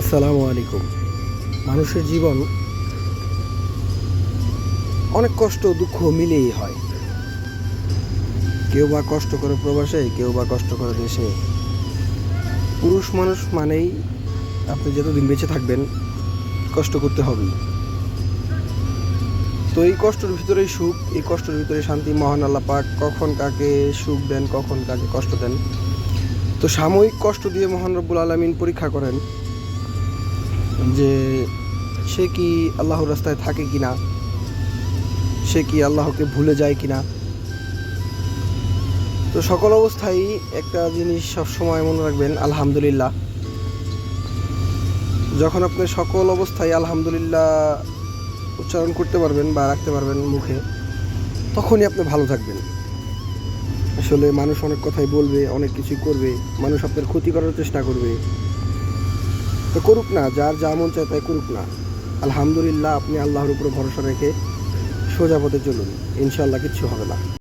আসসালামু আলাইকুম। মানুষের জীবন অনেক কষ্ট দুঃখ মিলেই হয়। কেউ বা কষ্ট করে প্রবাসে, কেউ বা কষ্ট করে দেশে। পুরুষ মানুষ মানেই আপনি যতদিন বেঁচে থাকবেন, কষ্ট করতে হবেই। তো এই কষ্টের ভিতরেই সুখ, এই কষ্টের ভিতরে শান্তি, মহান আল্লাহ পাক কখন কাকে সুখ দেন, কখন কাকে কষ্ট দেন। তো সাময়িক কষ্ট দিয়ে মহান রব্বুল আলমিন পরীক্ষা করেন। যে সে কি আল্লাহর রাস্তায় থাকে কি না সে কি আল্লাহকে ভুলে যায় কি না তো সকল অবস্থায় একটা জিনিস সবসময় মনে রাখবেন, আলহামদুলিল্লাহ। যখন আপনি সকল অবস্থায় আলহামদুলিল্লাহ উচ্চারণ করতে পারবেন বা রাখতে পারবেন মুখে, তখনই আপনি ভালো থাকবেন। আসলে মানুষ অনেক কথাই বলবে, অনেক কিছু করবে, মানুষ আপনার ক্ষতি করার চেষ্টা করবে। তো করুক না, যার যা মন চায় তাই করুক না। আলহামদুলিল্লাহ, আপনি আল্লাহর উপরে ভরসা রেখে সোজা পথে চলুন। ইনশাল্লাহ কিচ্ছু হবে না।